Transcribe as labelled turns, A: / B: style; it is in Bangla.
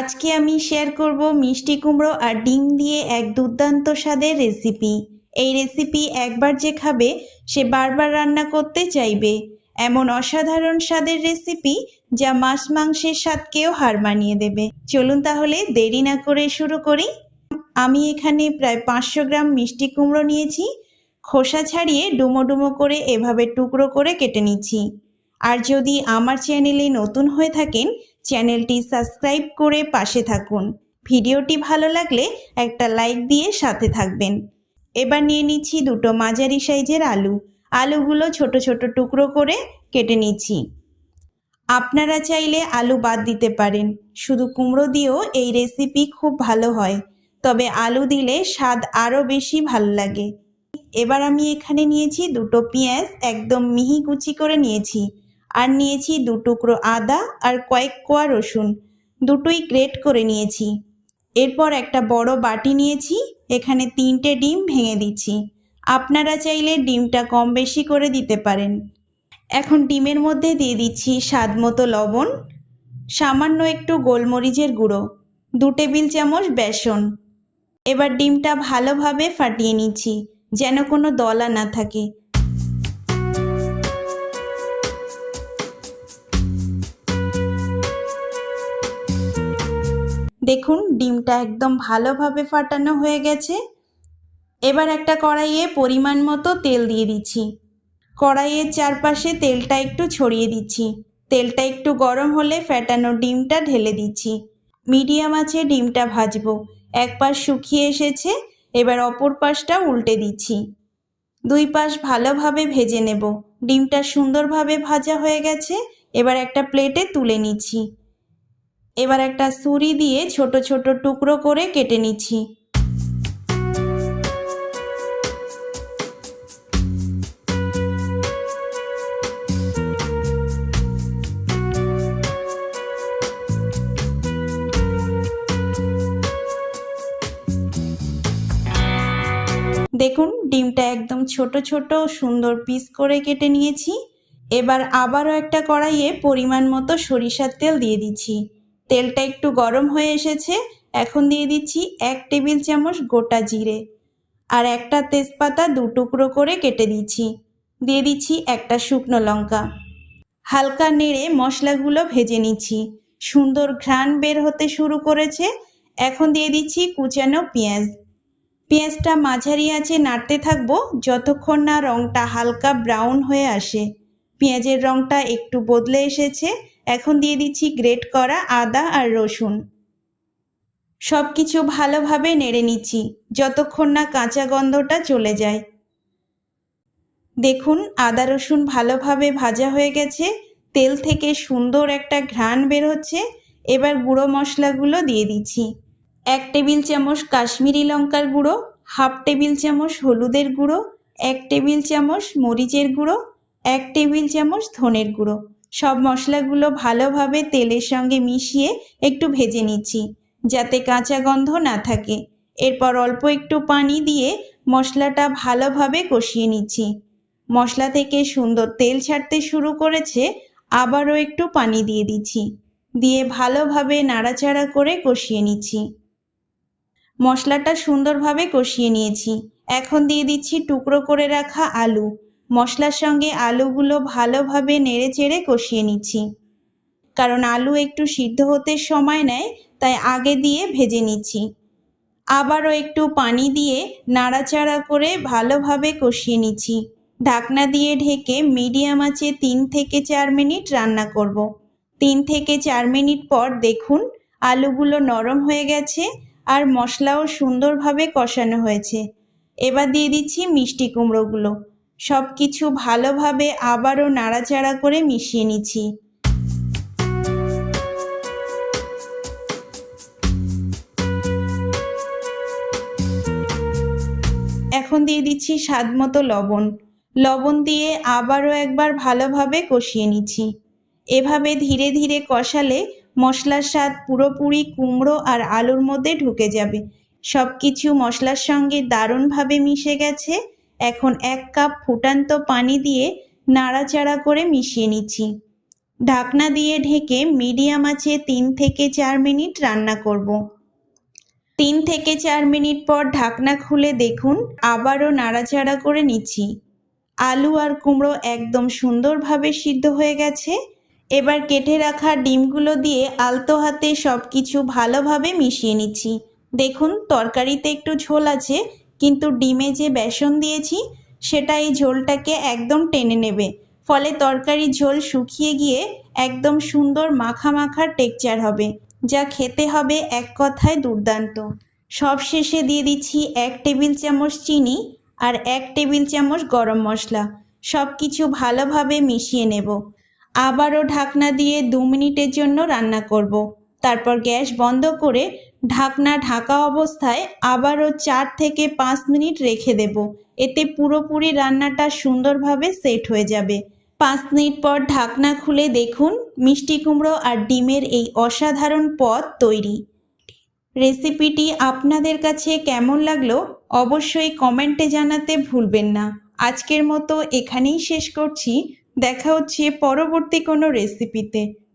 A: আজকে আমি শেয়ার করব মিষ্টি কুমড়ো আর ডিম দিয়ে এক দুর্দান্ত স্বাদের রেসিপি এই রেসিপি একবার যে খাবে, সে বারবার রান্না করতে চাইবে। এমন অসাধারণ স্বাদের রেসিপি যা মাছ মাংসের স্বাদকেও হার মানিয়ে দেবে। চলুন তাহলে দেরি না করে শুরু করি। আমি এখানে প্রায় পাঁচশো গ্রাম মিষ্টি কুমড়ো নিয়েছি। খোসা ছাড়িয়ে ডুমো ডুমো করে এভাবে টুকরো করে কেটে নিচ্ছি। আর যদি আমার চ্যানেলে নতুন হয়ে থাকেন চ্যানেলটি সাবস্ক্রাইব করে পাশে থাকুন। ভিডিওটি ভালো লাগলে একটা লাইক দিয়ে সাথে থাকবেন। এবার নিয়ে নিচ্ছি দুটো মাঝারি সাইজের আলু। আলুগুলো ছোট ছোট টুকরো করে কেটে নিচ্ছি। আপনারা চাইলে আলু বাদ দিতে পারেন। শুধু কুমড়ো দিয়েও এই রেসিপি খুব ভালো হয়। তবে আলু দিলে স্বাদ আরও বেশি ভালো লাগে। এবার আমি এখানে নিয়েছি দুটো পেঁয়াজ একদম মিহি কুচি করে নিয়েছি। আর নিয়েছি দু টুকরো আদা আর কয়েক কোয়া রসুন। দুটোই গ্রেট করে নিয়েছি। এরপর একটা বড় বাটি নিয়েছি, এখানে তিনটে ডিম ভেঙে দিচ্ছি। আপনারা চাইলে ডিমটা কম বেশি করে দিতে পারেন। এখন ডিমের মধ্যে দিয়ে দিচ্ছি স্বাদ মতো লবণ, সামান্য একটু গোলমরিচের গুঁড়ো, দু টেবিল চামচ বেসন। এবার ডিমটা ভালোভাবে ফাটিয়ে নিচ্ছি, যেন কোনো দলা না থাকে। দেখুন, ডিমটা একদম ভালোভাবে ফাটানো হয়ে গেছে। এবার একটা কড়াইয়ে পরিমাণ মতো তেল দিয়ে দিচ্ছি। কড়াইয়ের চারপাশে তেলটা একটু ছড়িয়ে দিচ্ছি। তেলটা একটু গরম হলে ফ্যাটানো ডিমটা ঢেলে দিচ্ছি। মিডিয়াম আছে ডিমটা ভাজবো। এক পাশ শুকিয়ে এসেছে, এবার অপর পাশটা উল্টে দিচ্ছি। দুই পাশ ভালোভাবে ভেজে নেব। ডিমটা সুন্দরভাবে ভাজা হয়ে গেছে, এবার একটা প্লেটে তুলে নিচ্ছি। এবার একটা ছুরি দিয়ে ছোট ছোট টুকরো করে কেটে নিচ্ছি। দেখুন, ডিমটা একদম ছোট ছোট সুন্দর পিস করে কেটে নিয়েছি। এবার আবারও একটা কড়াইয়ে পরিমাণ মতো সরিষার তেল দিয়ে দিচ্ছি। তেলটা একটু গরম হয়ে এসেছে, এখন দিয়ে দিচ্ছি এক টেবিল চামচ গোটা জিরে আর একটা তেজপাতা দু টুকরো করে কেটে দিচ্ছি। দিয়ে দিচ্ছি একটা শুকনো লঙ্কা। হালকা নেড়ে মশলাগুলো ভেজে নিচ্ছি। সুন্দর ঘ্রাণ বের হতে শুরু করেছে। এখন দিয়ে দিচ্ছি কুচানো পেঁয়াজ। পেঁয়াজটা মাঝারি আছে নাড়তে থাকব যতক্ষণ না রঙটা হালকা ব্রাউন হয়ে আসে। পেঁয়াজের রঙটা একটু বদলে এসেছে। এখন দিয়ে দিচ্ছি গ্রেট করা আদা আর রসুন। সব কিছু ভালোভাবে নেড়ে নিচ্ছি, যতক্ষণ না কাঁচা গন্ধটা চলে যায়। দেখুন, আদা রসুন ভালোভাবে ভাজা হয়ে গেছে, তেল থেকে সুন্দর একটা ঘ্রাণ বের হচ্ছে। এবার গুঁড়ো মশলাগুলো দিয়ে দিচ্ছি। এক টেবিল চামচ কাশ্মীরি লঙ্কার গুঁড়ো, হাফ টেবিল চামচ হলুদের গুঁড়ো, এক টেবিল চামচ মরিচের গুঁড়ো, এক টেবিল চামচ ধনের গুঁড়ো। সব মশলাগুলো ভালোভাবে তেলের সঙ্গে মিশিয়ে একটু ভেজে নিচ্ছি, যাতে কাঁচা গন্ধ না থাকে। এরপর অল্প একটু পানি দিয়ে মশলাটা ভালোভাবে কষিয়ে নিচ্ছি। মশলা থেকে সুন্দর তেল ছাড়তে শুরু করেছে, আবারও একটু পানি দিয়ে দিচ্ছি, দিয়ে ভালোভাবে নাড়াচাড়া করে কষিয়ে নিচ্ছি। মশলাটা সুন্দরভাবে কষিয়ে নিয়েছি। এখন দিয়ে দিচ্ছি টুকরো করে রাখা আলু। মশলার সঙ্গে আলুগুলো ভালোভাবে নেড়ে চেড়ে কষিয়ে নিচ্ছি। কারণ আলু একটু সিদ্ধ হতে সময় নেয়, তাই আগে দিয়ে ভেজে নিচ্ছি। আবারও একটু পানি দিয়ে নাড়াচাড়া করে ভালোভাবে কষিয়ে নিচ্ছি। ঢাকনা দিয়ে ঢেকে মিডিয়াম আঁচে তিন থেকে চার মিনিট রান্না করব। তিন থেকে চার মিনিট পর দেখুন, আলুগুলো নরম হয়ে গেছে আর মশলাও সুন্দরভাবে কষানো হয়েছে। এবার দিয়ে দিচ্ছি মিষ্টি কুমড়োগুলো। সব কিছু ভালোভাবে আবারও নাড়াচাড়া করে মিশিয়ে নিচ্ছি। এখন দিয়ে দিচ্ছি স্বাদ মতো লবণ। লবণ দিয়ে আবারও একবার ভালোভাবে কষিয়ে নিচ্ছি। এভাবে ধীরে ধীরে কষালে মশলার স্বাদ পুরোপুরি কুমড়ো আর আলুর মধ্যে ঢুকে যাবে। সব কিছু মশলার সঙ্গে দারুণভাবে মিশে গেছে। এখন এক কাপ ফুটান্ত পানি দিয়ে নাড়াচাড়া করে মিশিয়ে নিচ্ছি। ঢাকনা দিয়ে ঢেকে মিডিয়াম আঁচে তিন থেকে চার মিনিট রান্না করব। তিন থেকে চার মিনিট পর ঢাকনা খুলে দেখুন, আবারও নাড়াচাড়া করে নিচ্ছি। আলু আর কুমড়ো একদম সুন্দরভাবে সিদ্ধ হয়ে গেছে। এবার কেটে রাখা ডিমগুলো দিয়ে আলতো হাতে সব কিছু ভালোভাবে মিশিয়ে নিচ্ছি। দেখুন, তরকারিতে একটু ঝোল আছে কিন্তু ডিমে যে বেসন দিয়েছি, সেটা এই ঝোলটাকে একদম টেনে নেবে। ফলে তরকারির ঝোল শুকিয়ে গিয়ে একদম সুন্দর মাখা মাখা টেকচার হবে, যা খেতে হবে এক কথায় দুর্দান্ত। সব শেষে দিয়ে দিচ্ছি এক টেবিল চামচ চিনি আর এক টেবিল চামচ গরম মশলা। সব কিছু ভালোভাবে মিশিয়ে নেব। আবারও ঢাকনা দিয়ে দু মিনিটের জন্য রান্না করব। তারপর গ্যাস বন্ধ করে ঢাকনা ঢাকা অবস্থায় আবারও চার থেকে পাঁচ মিনিট রেখে দেব। এতে পুরোপুরি রান্নাটা সুন্দরভাবে সেট হয়ে যাবে। পাঁচ মিনিট পর ঢাকনা খুলে দেখুন মিষ্টি কুমড়ো আর ডিমের এই অসাধারণ পদ তৈরি। রেসিপিটি আপনাদের কাছে কেমন লাগল অবশ্যই কমেন্টে জানাতে ভুলবেন না। আজকের মতো এখানেই শেষ করছি। দেখা হচ্ছে পরবর্তী কোনো রেসিপিতে।